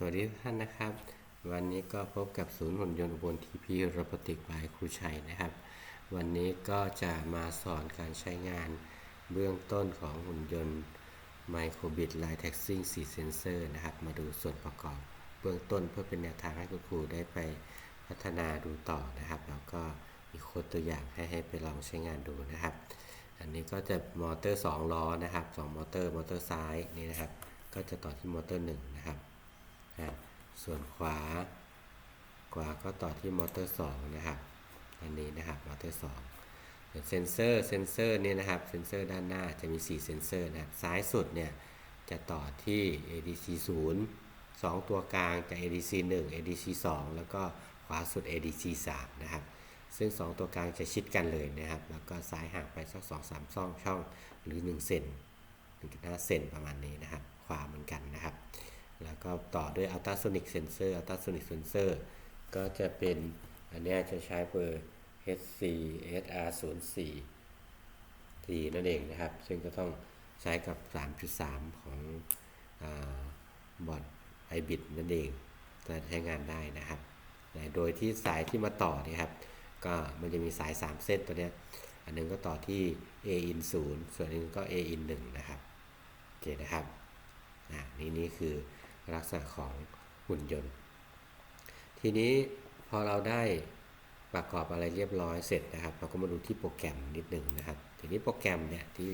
สวัสดีท่านนะครับ วันนี้ก็พบกับศูนย์หุ่นยนต์อุบลทีพีโรบอติกบายครูชัยนะครับ วันนี้ก็จะมาสอนการใช้งานเบื้องต้นของหุ่นยนต์ Microbit Line Taxing 4 Sensor นะครับ มาดูส่วนประกอบเบื้องต้นเพื่อเป็นแนวทางให้คุณครูได้ไปพัฒนาดูต่อนะครับ แล้วก็มีโค้ดตัวอย่างให้ให้ไปลองใช้งานดูนะครับ อันนี้ก็จะมอเตอร์ 2 ล้อนะครับ 2 มอเตอร์ มอเตอร์ซ้ายนี่นะครับ ก็จะต่อที่มอเตอร์1นะครับอ่า ส่วนขวา ขวาก็ต่อที่มอเตอร์2นะครับอันนี้นะครับมอเตอร์2ส่วนเซนเซอร์เซนเซอร์นี่นะครับเซนเซอร์ด้านหน้าจะมี 4 เซนเซอร์นะครับซ้ายสุดเนี่ยจะต่อที่ ADC 0 2 ตัวกลางจาก ADC 1 ADC 2 แล้วก็ขวาสุด ADC 3นะครับ ซึ่ง 2 ตัวกลางจะชิดกันเลยนะครับ แล้วก็ซ้ายห่างไปสัก 2-3ช่องช่องหรือ 1 เซน1.5 เซนประมาณนี้นะครับ ขวาเหมือนกันนะครับ แล้วก็ต่อด้วย ultrasonic sensor ultrasonic sensor ก็จะเป็น อันนี้จะใช้เบอร์ HC SR 0 4 T นั่นเองนะครับ ซึ่งก็ต้องใช้กับ 3.3 ของบอร์ด iBit นั่นเองจะใช้งานได้นะครับ โดยที่สายที่มาต่อนี่ครับ ก็มันจะมีสาย 3 เส้นตัวนี้อันหนึงก็ต่อที่ A in 0ส่วนอันหนึงก็ A in 1นะครับ โอเคนะครับ อ่า นี่นี่คือ ลักษณะของหุ่นยนต์ ทีนี้พอเราได้ประกอบอะไรเรียบร้อยเสร็จนะครับ เราก็มาดูที่โปรแกรมนิดหนึ่งนะครับ ทีนี้โปรแกรมเนี่ยที่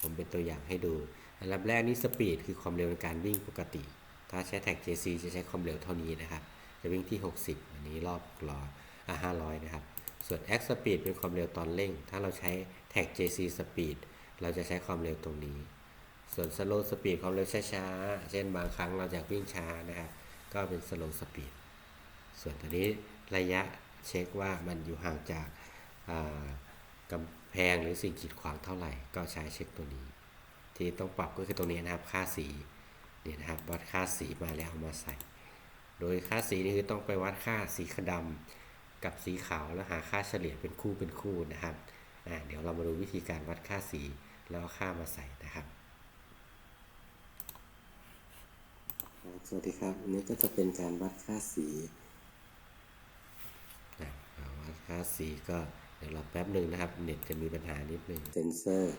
ผมเป็นตัวอย่างให้ดู อันดับแรกนี่สปีดคือความเร็วในการวิ่งปกติ ถ้าใช้แท็ก JC จะใช้ความเร็วเท่านี้นะครับ จะวิ่งที่ 60 อันนี้รอบร้ออะ500 นะครับ ส่วน X Speed เป็นความเร็วตอนเร่ง ถ้าเราใช้แท็ก JC Speed เราจะใช้ความเร็วตรงนี้ ส่วน Slow Speed ความเร็วช้าๆ เช่นบางครั้งเราอยากวิ่งช้านะครับ ก็เป็น Slow Speed ส่วนตัวนี้ระยะเช็คว่ามันอยู่ห่างจากอ่ากำแพงหรือสิ่งกีดขวางเท่าไหร่ ก็ใช้เช็คตัวนี้ ที่ต้องปรับก็คือตรงนี้นะครับ ค่าสีนี่นะครับ วัดค่าสีมาแล้วเอามาใส่ โดยค่าสีนี่คือต้องไปวัดค่าสีขาวดำกับสีขาวแล้วหาค่าเฉลี่ยเป็นคู่เป็นคู่นะครับ เดี๋ยวเรามาดูวิธีการวัดค่าสีแล้วค่ามาใส่นะครับ สวัสดีครับอันนี้ก็จะเป็นการวัดค่าสีอะเอาวัดค่าสีก็เดี๋ยวรอแป๊บหนึ่งนะครับ เน็ตจะมีปัญหานิดนึงเซนเซอร์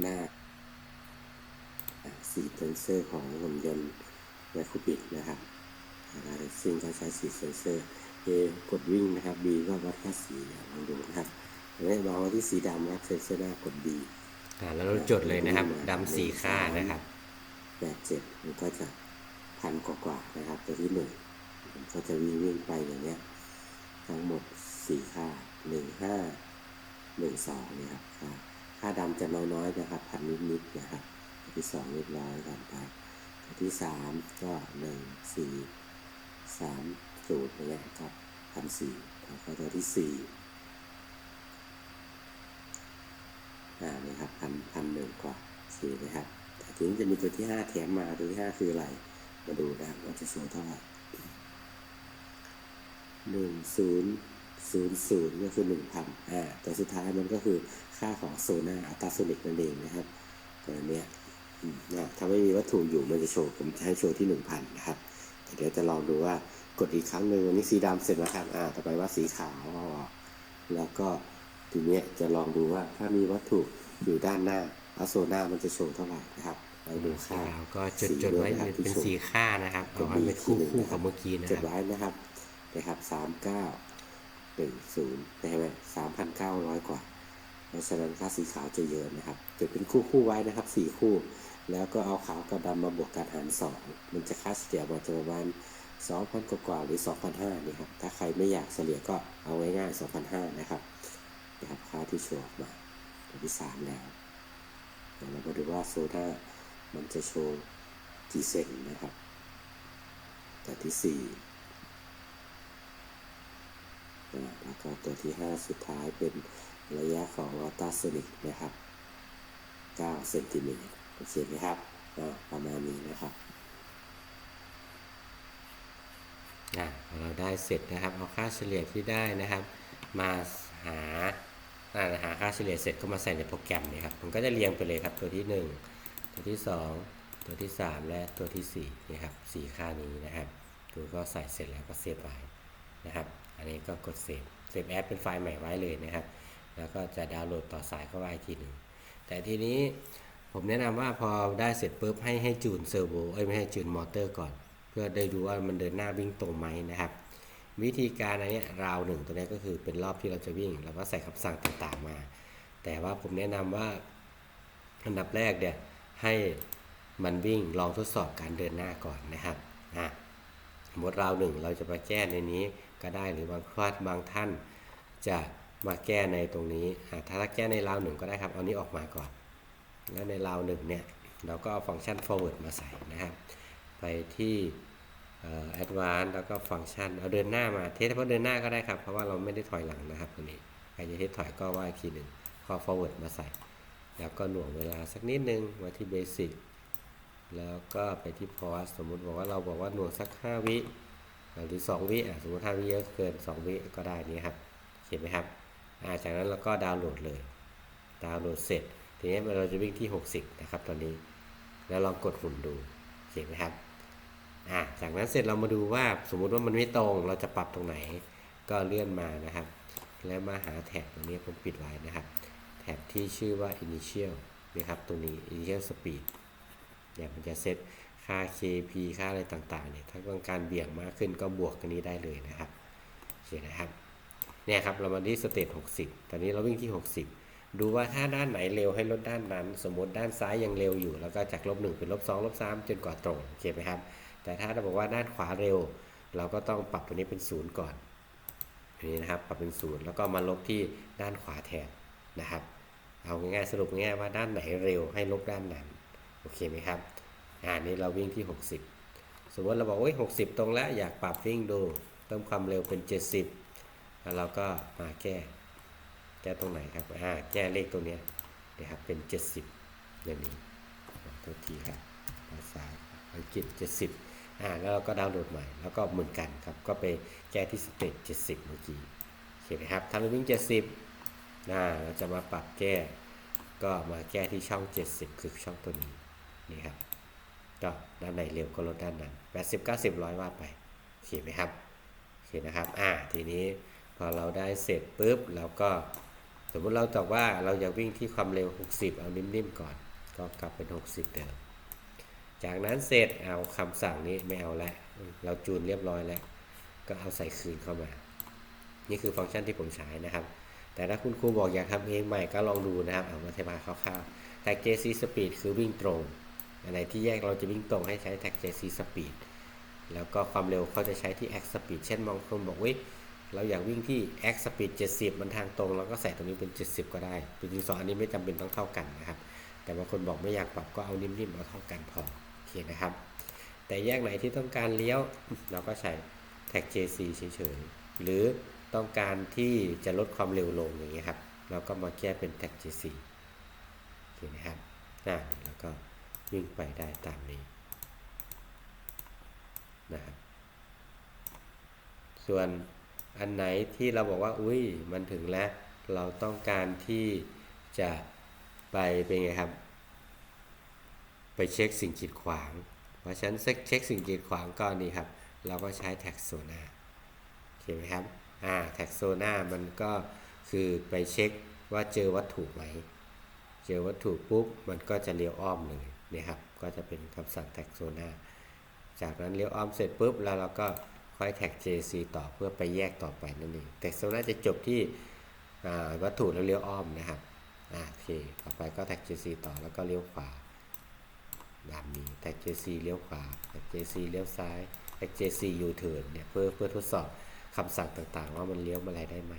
หน้าอะสีเซนเซอร์ของหุ่นยนต์ไมโครบิดนะครับอ่าซึ่งก็ใช้สีเซนเซอร์ A กดวิ่งนะครับ B ก็วัดค่าสีเนี่ยลองดูนะครับอันนี้วางไว้ที่สีดำนะครับเซนเซอร์หน้ากด B อ่าแล้วเราจดเลยนะครับดำสีค่านะครับแปดเจ็ดมันก็จะ พันกว่าๆนะครับ ตัวที่หนึ่งก็จะวิ่งวิ่งไปอย่างเงี้ย ทั้งหมดสี่ค่าหนึ่งห้าหนึ่งสองนี่ยครับค่าค่าดำจะน้อยๆนะครับพันนิดๆนะครับตัวที่สองเรียบร้อยกันไปตัวที่สามก็หนึ่งสี่สามศูนย์เนี่ยครับพันสี่แล้วก็ตัวที่สี่อ่านี่ครับพันพันหนึ่งกว่าสี่นะครับแต่ทีนี้จะมีตัวที่ห้าแถมมาตัวที่ห้าคืออะไร มาดูนะครับว่าจะโชว์เท่าไหร่หนึ่งศูนย์ศูนย์ศูนย์ก็คือหนึ่งพันอ่าตัวสุดท้ายมันก็คือค่าของโซน่าอัลตราโซนิกนั่นเองนะครับตัวเนี้ยนะถ้าไม่มีวัตถุอยู่มันจะโชว์ผมจะให้โชว์ที่หนึ่งพันนะครับแต่เดี๋ยวจะลองดูว่ากดอีกครั้งหนึ่งอันนี้สีดำเสร็จแล้วครับอ่าต่อไปว่าสีขาวแล้วก็ทีเนี้ยจะลองดูว่าถ้ามีวัตถุอยู่ด้านหน้าแล้วโซน่ามันจะโชว์เท่าไหร่นะครับ เราดูค่าก็จดจดไว้เป็นสีค่านะครับเอาไว้เป็นคู่คู่กับเมื่อกี้นะจคดรับไว้นะครับนะครับสามเก้าหนึ่งศูนย์ใช่ไหมสามพันเก้าร้อยกว่าเพราะฉะนั้นค่าสีขาวจะเยอะนะครับจดเป็นคู่คู่ไว้นะครับสี่คู่ แล้วก็เอาขาวกับดำมาบวกกันหารสองมันจะค่าเฉลี่ยมาจะประมาณสองพันกว่าๆหรือสองพันห้านี่ครับถ้าใครไม่อยากเฉลี่ยก็เอาง่ายๆสองพันห้านะครับนะครับค่าที่โชว์ออกมาตัวที่สามแล้วเดี๋ยวเรามาดูว่าโซดา มันจะโชว์กี่เซนนะครับตัวที่สี่นะแล้วก็ตัวที่ 5 สุดท้ายเป็นระยะของอัลตราโซนิกนะครับ9เซนติเมตรโอเคไหมครับประมาณนี้นะครับอะเราได้เสร็จนะครับเอาค่าเฉลี่ยที่ได้นะครับ มาหาหาค่าเฉลี่ยเสร็จก็มาใส่ในโปรแกรมเนี่ยครับมันก็จะเรียงไปเลยครับตัวที่ 1 ตัวที่ 2 ตัวที่ 3 และตัวที่4นี่ครับสี่ค่านี้นะครับคุณก็ใส่เสร็จแล้วก็เซฟไว้นะครับ อันนี้ก็กดเซฟเซฟแอปเป็นไฟล์ใหม่ไว้เลยนะครับ แล้วก็จะดาวน์โหลดต่อสายเข้าไปอีกทีหนึ่งแต่ทีนี้ผมแนะนำว่าพอได้เสร็จปุ๊บให้ให้จูนเซอร์โวเอ้ยไม่ให้จูนมอเตอร์ก่อน เพื่อได้ดูว่ามันเดินหน้าวิ่งตรงไหมนะครับ วิธีการอันเนี้ยราวหนึ่งตัวนี้ก็คือเป็นรอบที่เราจะวิ่งเราก็ใส่คำสั่งต่างๆมา แต่ว่าผมแนะนำว่าอันดับแรกเนี่ย ให้มันวิ่งลองทดสอบการเดินหน้าก่อนนะครับอะสมมติราวหนึ่งเราจะมาแก้ในนี้ก็ได้หรือบางครั้งบางท่าน จะมาแก้ในตรงนี้อะถ้าแก้ในราวหนึ่งก็ได้ครับ เอานี้ออกมาก่อน แล้วในราวหนึ่งเนี่ยเราก็เอาฟังก์ชัน forward มาใส่นะครับ ไปที่ advanced แล้วก็ฟังก์ชัน เอาเดินหน้ามา เทสเฉพาะเดินหน้าก็ได้ครับ เพราะว่าเราไม่ได้ถอยหลังนะครับตัวนี้ ใครจะเทสถอยก็ว่าอีกทีหนึ่งข้อ forward มาใส่ แล้วก็หน่วงเวลาสักนิดนึงมาที่เบสิกแล้วก็ไปที่พอสสมมุติบอกว่าเราบอกว่าหน่วงสัก 5 วิหรือ 2 วิอะสมมติ 5 วิเยอะเกิน 2 วิก็ได้นี่ครับเห็นไหมครับอ่าจากนั้นเราก็ดาวน์โหลดเลย ดาวน์โหลดเสร็จ ทีนี้เราจะวิ่งที่ 60 นะครับตอนนี้ แล้วลองกดหุ่นดูเห็นไหมครับอ่าจากนั้นเสร็จเรามาดูว่าสมมุติว่ามันไม่ตรงเราจะปรับตรงไหน ก็เลื่อนมานะครับ แล้วมาหาแท็บตรงนี้ผมปิดไว้นะครับ แท็บที่ชื่อว่า initial นะครับตรงนี้ initial speed เนี่ยมันจะเซตค่า kp ค่าอะไรต่างๆเนี่ยถ้าต้องการเบี่ยงมากขึ้นก็บวกกันนี้ได้เลยนะครับโอเคนะครับเนี่ยครับเรามาที่สเตจ60 ตอนนี้เราวิ่งที่ 60 ดูว่าถ้าด้านไหนเร็วให้ลดด้านนั้น สมมติด้านซ้ายยังเร็วอยู่ แล้วก็จากลบ1เป็นลบ2ลบ3จนกว่าตรงโอเคไหมครับ แต่ถ้าเราบอกว่าด้านขวาเร็ว เราก็ต้องปรับตัวนี้เป็นศูนย์ก่อนนนี้นะครับปรับเป็นศูนย์แล้วก็มาลบที่ด้านขวาแทน นะครับเอาง่ายๆสรุปง่ายๆว่าด้านไหนเร็วให้ลบด้านนั้นโอเคไหมครับอ่านี้เราวิ่งที่ 60 สมมติเราบอกว่า60ตรงแล้วอยากปรับวิ่งดูเพิ่มความเร็วเป็น 70 แล้วเราก็มาแก้แก้ตรงไหนครับอ่าแก้เลขตัวเนี้ยนะครับเป็น 70อย่างนี้ขอโทษทีครับภาษาอังกฤษ 70อ่าแล้วเราก็ดาวน์โหลดใหม่ แล้วก็เหมือนกันครับก็ไปแก้ที่สเตจ70 เมื่อกี้โอเคไหมครับถ้าเราวิ่ง 70 นะเราจะมาปรับแก้ ก็มาแก้ที่ช่อง 70 คือช่องตัวนี้นี่ครับก็ด้านไหนเร็วก็ลดด้านนั้น80 90ร้อยว่าไปโอเคไหมครับโอเคนะครับอ่าทีนี้พอเราได้เสร็จปุ๊บเราก็สมมติเราบอกว่าเราอยากวิ่งที่ความเร็ว 60 เอานิ่มๆก่อน ก็กลับเป็น 60 เดิมจากนั้นเสร็จเอาคำสั่งนี้ไม่เอาแล้วเราจูนเรียบร้อยแล้ว ก็เอาใส่คืนเข้ามา นี่คือฟังก์ชันที่ผมใช้นะครับ แต่ถ้าคุณครูบอกอยากทำเองใหม่ก็ลองดูนะครับเอามาอธิบาคร่าวๆ tag JC speed คือวิ่งตรงอันไหนที่แยกเราจะวิ่งตรงให้ใช้ tag JC speed แล้วก็ความเร็วเขาจะใช้ที่ x speed เช่นบางคนบอกว้ยเราอยากวิ่งที่ x speed 70 มันทางตรงเราก็ใส่ตรงนี้เป็น 70 ก็ได้จริงๆสองอันนี้ไม่จำเป็นต้องเท่ากันนะครับ แต่บางคนบอกไม่อยากปรับก็เอานิ่มๆเอาเท่ากันพอโอเคนะครับ แต่แยกไหนที่ต้องการเลี้ยวเราก็ใช้ tag JC เฉยๆหรือ ต้องการที่จะลดความเร็วลงอย่างเงี้ยครับ เราก็มาแก้เป็น tag JC โอเคนะครับอ่าแล้วก็วิ่งไปได้ตามนี้นะครับส่วนอันไหนที่เราบอกว่าอุ้ยมันถึงแล้ว เราต้องการที่จะไปเป็นไงครับ ไปเช็คสิ่งกีดขวาง เพราะฉะนั้นเช็คสิ่งกีดขวางก็นี่ครับ เราก็ใช้แท็กโซนาโอเคไหมครับ อ่าแท็กโซนามันก็คือไปเช็คว่าเจอวัตถุไหม เจอวัตถุปุ๊บ มันก็จะเลี้ยวอ้อมเลยเนี่ยครับ ก็จะเป็นคำสั่งแท็กโซนาจากนั้นเลี้ยวอ้อมเสร็จปุ๊บ แล้วเราก็ค่อยแท็ก JC ต่อเพื่อไปแยกต่อไปนั่นเองแท็กโซนาจะจบที่วัตถุแล้วเลี้ยวอ้อมนะครับโอเค ต่อไปก็แท็ก JC ต่อแล้วก็เลี้ยวขวาแบบนี้แท็ก JC เลี้ยวขวาแท็ก JC เลี้ยวซ้ายแท็ก JC U turn เนี่ยเพื่อเพื่อทดสอบ คำสั่งต่างๆ ว่ามันเลี้ยวมาอะไรได้ไหม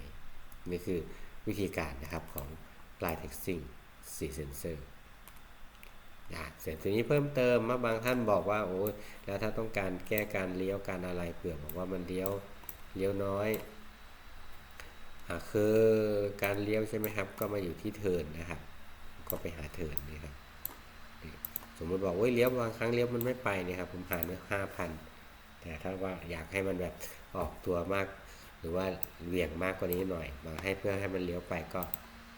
นี่คือวิธีการนะครับของ Line Texting 4 Sensor นะเสร็จทีนี้เพิ่มเติมมาบางท่านบอกว่าโอ้แล้วถ้าต้องการแก้การเลี้ยวการอะไรเผื่อบอกว่ามันเลี้ยวเลี้ยวน้อยอ่าคือการเลี้ยวใช่ไหมครับ ก็มาอยู่ที่เทินนะครับ ก็ไปหาเทินนี่ครับสมมติบอกว่าเลี้ยวบางครั้งเลี้ยวมันไม่ไปเนี่ยครับผมหารไว้ห้าพันแต่ถ้าว่าอยากให้มันแบบ ออกตัวมาก หรือว่าเหวี่ยงมากกว่านี้หน่อย มาให้เพื่อให้มันเลี้ยวไปก็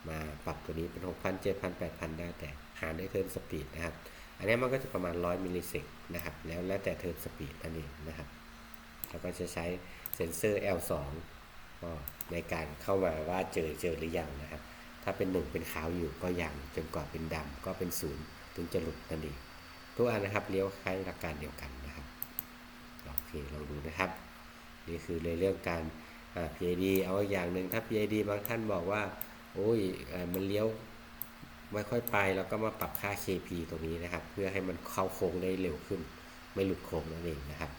มาปรับตัวนี้เป็นหกพันเจ็ดพันแปดพันได้แต่หารด้วยเทิร์นสปีดนะครับ อันนี้มันก็จะประมาณร้อยมิลลิเซกนะครับ แล้วแล้วแต่เทิร์นสปีดนั่นเองนะครับก็จะใช้เซ็นเซอร์ L2 ก็ในการเข้ามาว่าเจอเจอหรือยังนะครับ ถ้าเป็นหนึ่งเป็นขาวอยู่ก็ยังจนกว่าเป็นดำก็เป็นศูนย์ถึงจะหลุดนั่นเองทุกอันนะครับเลี้ยวคล้ายหลักการเดียวกันนะครับโอเคลองดูนะครับ นี่คือในเรื่องการ PID เอาอีกอย่างหนึ่งถ้า PID บางท่านบอกว่าโอ้ยอมันเลี้ยวไม่ค่อยไปแล้วก็มาปรับค่า KP ตรงนี้นะครับ เพื่อให้มันเข้าโค้งได้เร็วขึ้น ไม่หลุดโค้งนั่นเองนะครับ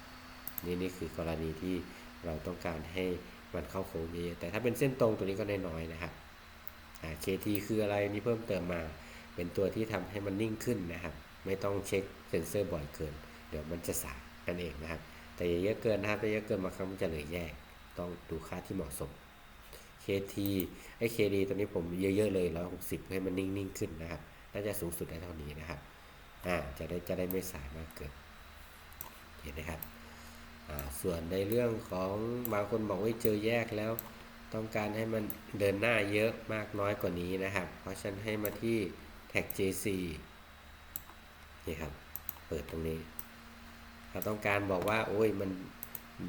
นี่นี่คือกรณีที่เราต้องการให้มันเข้าโค้งเยอะแต่ถ้าเป็นเส้นตรงตัวนี้ก็น้อยๆนะครับ KT คืออะไรนี่เพิ่มเติมมา เป็นตัวที่ทำให้มันนิ่งขึ้นนะครับ ไม่ต้องเช็คเซ็นเซอร์บ่อยเกิน เดี๋ยวมันจะสายนั่นเองนะครับ แต่อย่าเยอะเกินนะครับถ้าเยอะเกินบางครั้งมันจะเหลือแยกต้องดูค่าที่เหมาะสม KT ไอ้ KD ตัวนี้ผมเยอะๆเลย 160 ให้มันนิ่งๆขึ้นนะครับ น่าจะสูงสุดได้เท่านี้นะครับ อ่า จะได้จะได้ไม่สายมากเกิน เห็นไหมครับ อ่า ส่วนในเรื่องของบางคนบอกว่าเจอแยกแล้ว ต้องการให้มันเดินหน้าเยอะมากน้อยกว่านี้นะครับ เพราะฉะนั้นให้มาที่แท็ก JC นี่ครับ เปิดตรงนี้ ถ้าต้องการบอกว่าโอ้ยมัน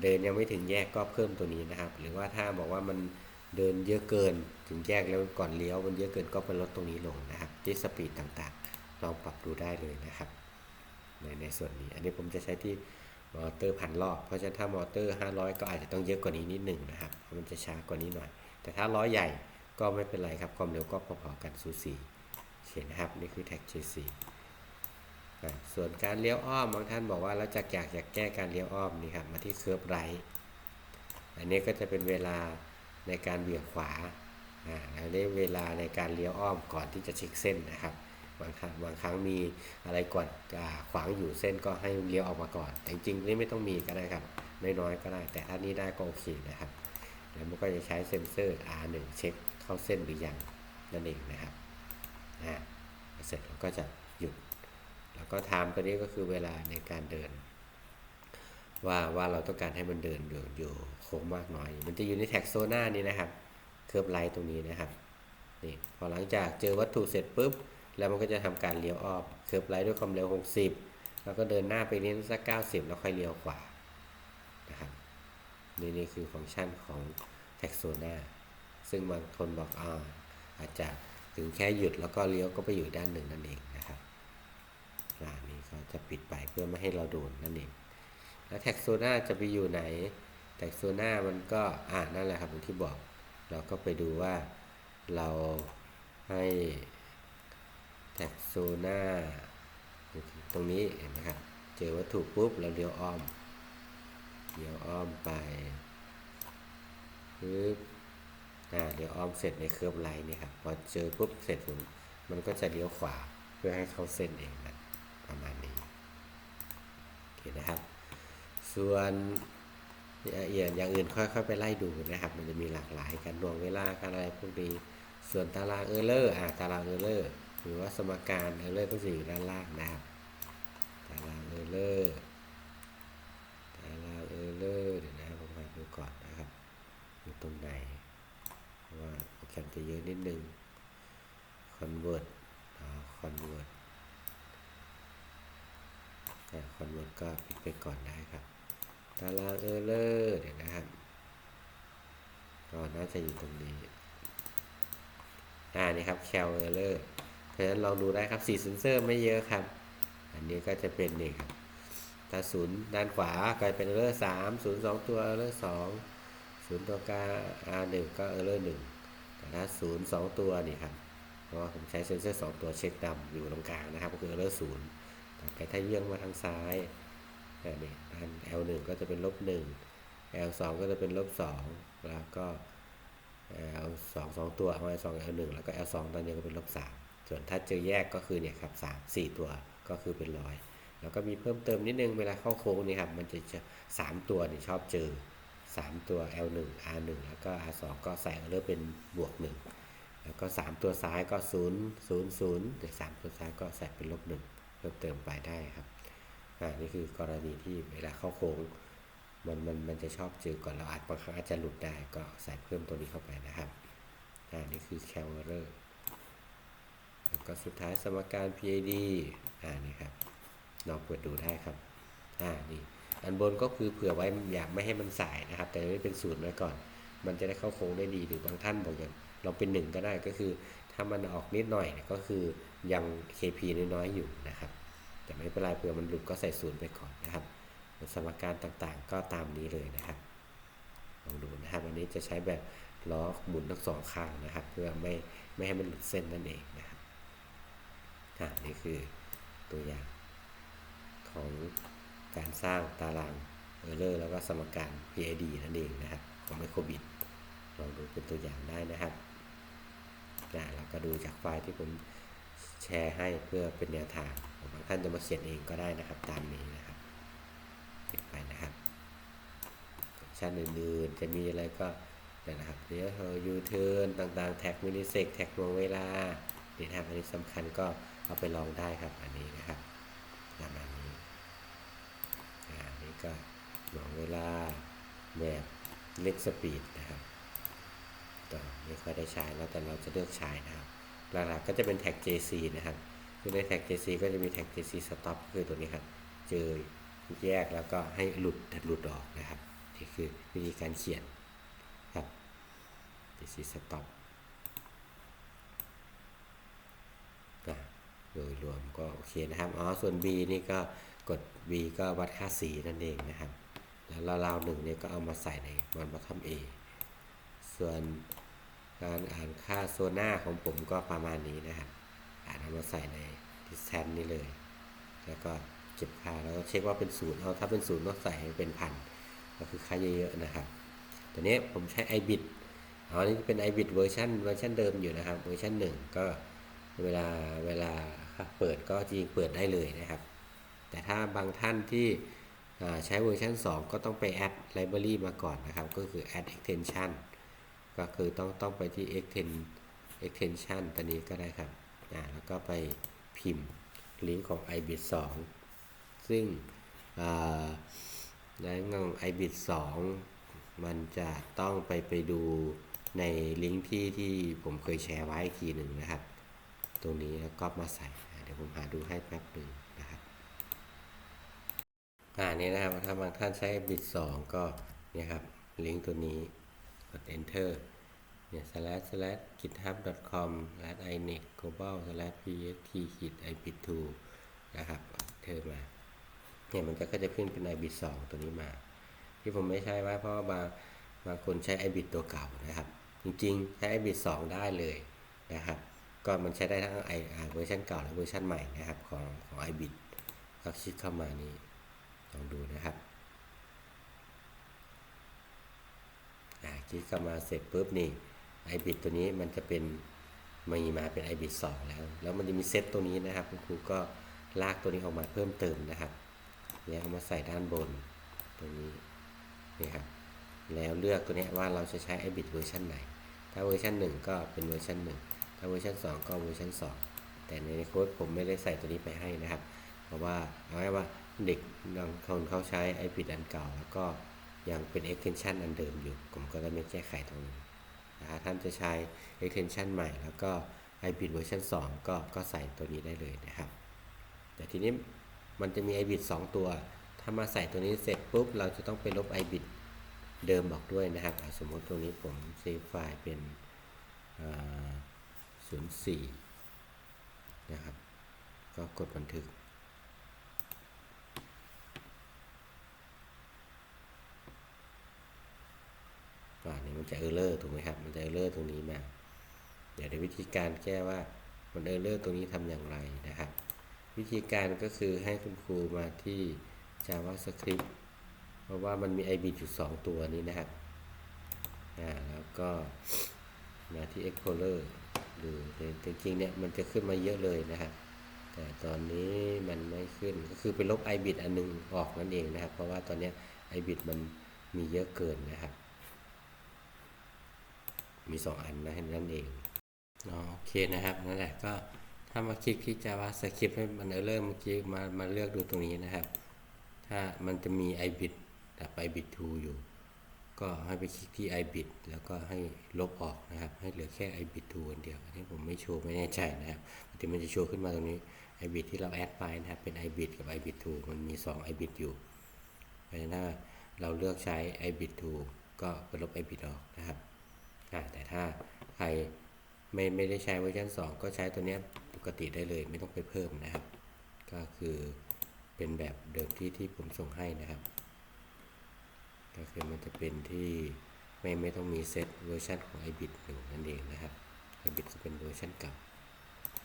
เดินยังไม่ถึงแยกก็เพิ่มตัวนี้นะครับ หรือว่าถ้าบอกว่ามันเดินเยอะเกินถึงแยกแล้วก่อนเลี้ยวมันเยอะเกินก็ไปลดตรงนี้ลงนะครับที่สปีดต่างๆลองปรับดูได้เลยนะครับในในส่วนนี้ อันนี้ผมจะใช้ที่มอเตอร์พันรอบ เพราะฉะนั้นถ้ามอเตอร์ 500 ก็อาจจะต้องเยอะกว่านี้นิดหนึ่งนะครับ มันจะช้ากว่านี้หน่อย แต่ถ้าล้อใหญ่ก็ไม่เป็นไรครับ ความเร็วก็พอๆกันสูสีเขียนนะครับ นี่คือแท็ก JC อะ ส่วนการเลี้ยวอ้อมบางท่านบอกว่าแล้วจะอยากอยากแก้การเลี้ยวอ้อมนี่ครับมาที่เคิร์ฟไรอันนี้ก็จะเป็นเวลาในการเบี่ยงขวาอันนี้เวลาในการเลี้ยวอ้อมก่อนที่จะเช็คเส้นนะครับบางครั้งบางครั้งมีอะไรกดอ่าขวางอยู่เส้นก็ให้เลี้ยวออกมาก่อน แต่จริงๆนี่ไม่ต้องมีก็ได้ครับน้อยๆก็ได้ แต่ถ้านี้ได้ก็โอเคนะครับ แล้วมันก็จะใช้เซ็นเซอร์ R1 เช็คเข้าเส้นหรือยังนั่นเองนะครับเสร็จเราก็จะหยุด ก็ไทม์ตัวนี้ก็คือเวลาในการเดิน ว่าว่าเราต้องการให้มันเดินอยู่อยู่โค้งมากน้อย มันจะอยู่ในแท็กโซน่านี้นะครับเคลือบไลท์ตรงนี้นะครับนี่พอหลังจากเจอวัตถุเสร็จปุ๊บ แล้วมันก็จะทำการเลี้ยวออกเคลือบไลท์ด้วยความเร็ว 60 แล้วก็เดินหน้าไปนี้สัก 90 แล้วค่อยเลี้ยวขวานะครับนี่นี่คือฟังก์ชันของแท็กโซน่าซึ่งบางคนบอกอ่าอาจจะถึงแค่หยุดแล้วก็เลี้ยวก็ไปอยู่ด้านหนึ่งนั่นเอง นะครับอ่านี่ก็จะปิดไปเพื่อไม่ให้เราโดนนั่นเอง แล้วแท็กโซน่าจะไปอยู่ไหน แท็กโซน่ามันก็อ่านั่นแหละครับอย่างที่บอก เราก็ไปดูว่าเราให้แท็กโซน่าตรงนี้เห็นไหมครับ เจอวัตถุปุ๊บเราเลี้ยวอ้อมเลี้ยวอ้อมไปปึ๊บอ่าเลี้ยวอ้อมเสร็จในเครือบไลน์นี่ครับ พอเจอปุ๊บเสร็จผมมันก็จะเลี้ยวขวาเพื่อให้เขาเส้นเองนะ ประมาณนี้โอเคนะครับ ส่วนละเอียดอย่างอื่นค่อยๆไปไล่ดูนะครับ มันจะมีหลากหลายการหน่วงเวลาการอะไรพวกนี้ส่วนตารางเออร์เลอร์อ่าตารางเออร์เลอร์หรือว่าสมการเออร์เลอร์ก็จะอยู่ด้านล่างนะครับ ตารางเออร์เลอร์ตารางเออร์เลอร์เดี๋ยวนะผมมาดูก่อนนะครับ อยู่ตรงไหนเพราะว่าโปรแกรมจะเยอะนิดนึง convert อ่า convert แต่ คนเวิร์ตก็ปิดไปก่อนได้ครับ ตารางเออร์เลอร์เดี๋ยวนะครับก็น่าจะอยู่ตรงนี้ อ่านี่ครับแคลเออร์เลอร์เพราะฉะนั้นลองดูได้ครับสีเซนเซอร์ไม่เยอะครับ อันนี้ก็จะเป็นนี่ครับถ้าศูนย์ด้านขวากลายเป็นเออร์เลอร์สามศูนย์สองตัวเออร์เลอร์สองศูนย์ตัวกลาง R หนึ่งก็เออร์เลอร์หนึ่งแต่ถ้าศูนย์สองตัวนี่ครับเพราะผมใช้เซนเซอร์สองตัวเช็คดำอยู่ตรงกลางนะครับก็คือเออร์เลอร์ศูนย์ ต่อไปถ้าเยื่องมาทางซ้ายอันนี้ด้าน L1 ก็จะเป็นลบ1 L2 ก็จะเป็นลบ2แล้วก็ L2 สองตัว L2 L1 แล้วก็ L2 ตอนนี้ก็เป็นลบ3ส่วนถ้าเจอแยกก็คือเนี่ยครับ3 4 ตัวก็คือเป็นร้อยแล้วก็มีเพิ่มเติมนิดนึงเวลาเข้าโค้งนี่ครับมันจะจะ3ตัวนี่ชอบเจอ 3 ตัว L1 R1 แล้วก็ R2 ก็ใส่เริ่มเป็นบวก 1 แล้วก็ 3 ตัวซ้ายก็ 0 0 0 แต่3ตัวซ้ายก็ใส่เป็นลบ1 เพิ่มเติมไปได้ครับอ่านี่คือกรณีที่เวลาเข้าโค้งมันมันมันจะชอบเจอก่อนเราอาจบางครั้งอาจจะหลุดได้ก็ใส่เพิ่มตัวนี้เข้าไปนะครับอ่านี่คือ c a l r แล้วก็สุดท้ายสมการ PID อ่านี่ครับลองเปิดดูได้ครับอ่านี่อันบนก็คือเผื่อไว้อยากไม่ให้มันสายนะครับ แต่ไม่เป็นศูนย์ไว้ก่อน มันจะได้เข้าโค้งได้ดีหรือบางท่านบอกอย่างเราเป็นหนึ่งก็ได้ก็คือ ถ้ามันออกนิดหน่อยก็คือยัง KP น้อยๆอยู่นะครับ แต่ไม่เป็นไรเผื่อมันหลุดก็ใส่ศูนย์ไปก่อนนะครับสมการต่างๆ ก็ตามนี้เลยนะครับลองดูนะครับวันนี้จะใช้แบบล้อหมุนทั้งสองข้างนะครับ เพื่อไม่ไม่ให้มันหลุดเส้นนั่นเองนะครับอ่านี่คือตัวอย่างของการสร้างตารางเออร์เลอร์แล้วก็สมการ PID นั่นเองนะครับของไมโครบิตลองดูเป็นตัวอย่างได้นะครับ นะแล้วก็ดูจากไฟล์ที่ผมแชร์ให้เพื่อเป็นแนวทางบางท่านจะมาเขียนเองก็ได้นะครับตามนี้นะครับเก็บไปนะครับชั้นอื่นๆจะมีอะไรก็นะครับเดี๋ยวยูเทิร์นต่างๆ แท็กมินิเซกแท็กดวงเวลานี่นะครับอันนี้สำคัญก็เอาไปลองได้ครับอันนี้นะครับประมาณนี้อันนี้ก็หน่วงเวลาแบบเล็กสปีดนะครับ ไม่ค่อยได้ใช้แล้วแต่เราจะเลือกใช้นะครับหลักๆก็จะเป็นแท็ก JC นะครับ คือในแท็ก JC ก็จะมีแท็ก JC stop คือตัวนี้ครับ เจอแยกแล้วก็ให้หลุดหลุดออกนะครับ นี่คือวิธีการเขียนครับ JC stop อะโดยรวมก็โอเคนะครับ อ๋อ ส่วน B นี่ก็กด B ก็วัดค่าสีนั่นเองนะครับ แล้วราวๆหนึ่งเนี่ยก็เอามาใส่ในมันบัตทอม A ส่วน การอ่านค่าโซน่าของผมก็ประมาณนี้นะครับอ่านเอามาใส่ในดิสแทนนี่เลย แล้วก็เก็บค่าแล้วเช็คว่าเป็นศูนย์เอาถ้าเป็นศูนย์ก็ใส่ให้เป็นพันก็คือค่าเยอะๆนะครับตัวนี้ผมใช้ iBit อ๋อนี่เป็น iBit เวอร์ชันเวอร์ชันเดิมอยู่นะครับเวอร์ชันหนึ่งก็เวลาเวลาเปิดก็จริงเปิดได้เลยนะครับ แต่ถ้าบางท่านที่ใช้เวอร์ชัน2 ก็ต้องไป add library มาก่อนนะครับ ก็คือ add extension ก็คือต้องต้องไปที่ extend extension ตัวนี้ก็ได้ครับอ่าแล้วก็ไปพิมพ์ลิงก์ของ ibit 2 ซึ่งอ่าในงของ ibit 2 มันจะต้องไปไปดูในลิงก์ที่ที่ผมเคยแชร์ไว้อีกทีหนึ่งนะครับ ตรงนี้แล้วก็มาใส่เดี๋ยวผมหาดูให้แป๊บหนึ่งนะครับอ่านี่นะครับถ้าบางท่านใช้บิต2ก็เนี่ยครับลิงก์ตัวนี้ ด enter เนี่ย slash slash github.com slash inet global slash pst ขีด ibit 2นะครับ enter มา เนี่ยมันก็จะขึ้นเป็น ibit 2ตัวนี้มา ที่ผมไม่ใช้ไว้เพราะบางบางคนใช้ ibit ตัวเก่านะครับ จริงๆ ใช้ ibit 2ได้เลยนะครับก็มันใช้ได้ทั้งไอเวอร์ชันเก่าและเวอร์ชันใหม่นะครับของของ ibit ก็คลิกเข้ามานี่ลองดูนะครับ อ่า คลิกเข้ามาเสร็จปุ๊บนี่ iBit ตัวนี้มันจะเป็นมีมาเป็น iBit 2แล้ว แล้วมันจะมีเซตตัวนี้นะครับคุณครูก็ลากตัวนี้ออกมาเพิ่มเติมนะครับ แล้วเอามาใส่ด้านบนตัวนี้นี่ครับแล้วเลือกตัวนี้ว่าเราจะใช้ iBit เวอร์ชันไหน ถ้าเวอร์ชัน1 ก็เป็นเวอร์ชัน1 ถ้าเวอร์ชัน2 ก็เวอร์ชัน2 แต่ในโค้ดผมไม่ได้ใส่ตัวนี้ไปให้นะครับ เพราะว่าเอาไว้ว่าเด็กบางคนเขาใช้ iPad อันเก่าแล้วก็ ยังเป็น extension อันเดิมอยู่ ผมก็เลยไม่แก้ไขตรงนี้ถ้าท่านจะใช้ extension ใหม่ แล้วก็ iPad เวอร์ชัน2ก็ก็ใส่ตัวนี้ได้เลยนะครับ แต่ทีนี้มันจะมี iBit 2ตัว ถ้ามาใส่ตัวนี้เสร็จปุ๊บ เราจะต้องไปลบ iBit เดิมบอกด้วยนะครับ สมมติตรงนี้ผมเซฟไฟล์เป็น04นะครับ ก็กดบันทึก ก่อนนี้ มันจะเออร์เลอร์ถูกไหมครับ มันจะเออร์เลอร์ตรงนี้มา เดี๋ยวในวิธีการแก้ว่ามันเออร์เลอร์ตรงนี้ทำอย่างไรนะครับ วิธีการก็คือให้คุณครูมาที่ JavaScript เพราะว่ามันมี IBIT อยู่2ตัวนี้นะครับอ่าแล้วก็มาที่ Explorer ดูจริงๆเนี่ยมันจะขึ้นมาเยอะเลยนะครับแต่ตอนนี้มันไม่ขึ้นก็คือไปลบ IBIT อันหนึงออกนั่นเองนะครับ เพราะว่าตอนนี้ IBIT มันมีเยอะเกินนะครับ มี 2 อันนะนั่นเองอ๋อโอเคนะครับนั่นแหละก็ถ้ามาคลิกที่ JavaScript ให้มันเริ่มเมื่อกี้มามาเลือกดูตรงนี้นะครับ ถ้ามันจะมี ibit กับ ibit 2อยู่ ก็ให้ไปคลิกที่ ibit แล้วก็ให้ลบออกนะครับ ให้เหลือแค่ ibit 2อันเดียวอันนี้ผมไม่โชว์ไม่แน่ใจนะครับปกติมันจะโชว์ขึ้นมาตรงนี้ ibit ที่เราแอดไปนะครับเป็น ibit กับ ibit 2มันมี 2 ibit อยู่เพราะฉะนั้นเราเลือกใช้ iBit ถูก็ไปลบ iBit ออกนะครับ แต่ถ้าใครไม่ไม่ได้ใช้เวอร์ชัน2 ก็ใช้ตัวนี้ปกติได้เลยไม่ต้องไปเพิ่มนะครับ ก็คือเป็นแบบเดิมที่ที่ผมส่งให้นะครับ ก็คือมันจะเป็นที่ไม่ไม่ต้องมีเซตเวอร์ชันของ iBit หนึ่งนั่นเองนะครับ iBit ก็เป็นเวอร์ชันเก่า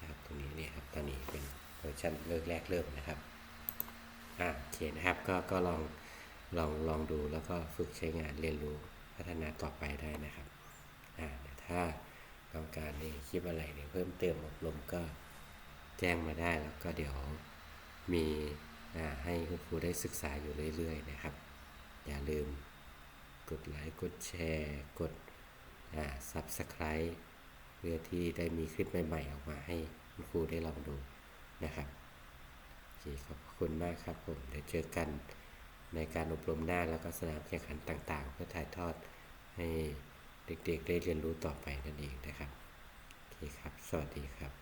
นะครับตรงนี้เนี่ยครับตอนนี้เป็นเวอร์ชันเลิกแรกเริ่มนะครับอ่าโอเคนะครับก็ก็ลองลองลองดูแล้วก็ฝึกใช้งานเรียนรู้พัฒนาต่อไปได้นะครับ ถ้าต้องการนี่คลิปอะไรเนี่ยเพิ่มเติมอบรมก็แจ้งมาได้แล้วก็เดี๋ยวมีให้คุณครูได้ศึกษาอยู่เรื่อยๆนะครับ อย่าลืมกดไลค์กดแชร์ กดอ่า Subscribe เพื่อที่ได้มีคลิปใหม่ ๆ ออกมาให้คุณครูได้ลองดูนะครับโอเคขอบคุณมากครับผมเดี๋ยวเจอกันในการอบรมหน้าแล้วก็สนามแข่งขันต่างๆ เพื่อถ่ายทอดให้ เด็กๆได้เรียนรู้ต่อไปนั่นเองนะครับโอเคครับ สวัสดีครับ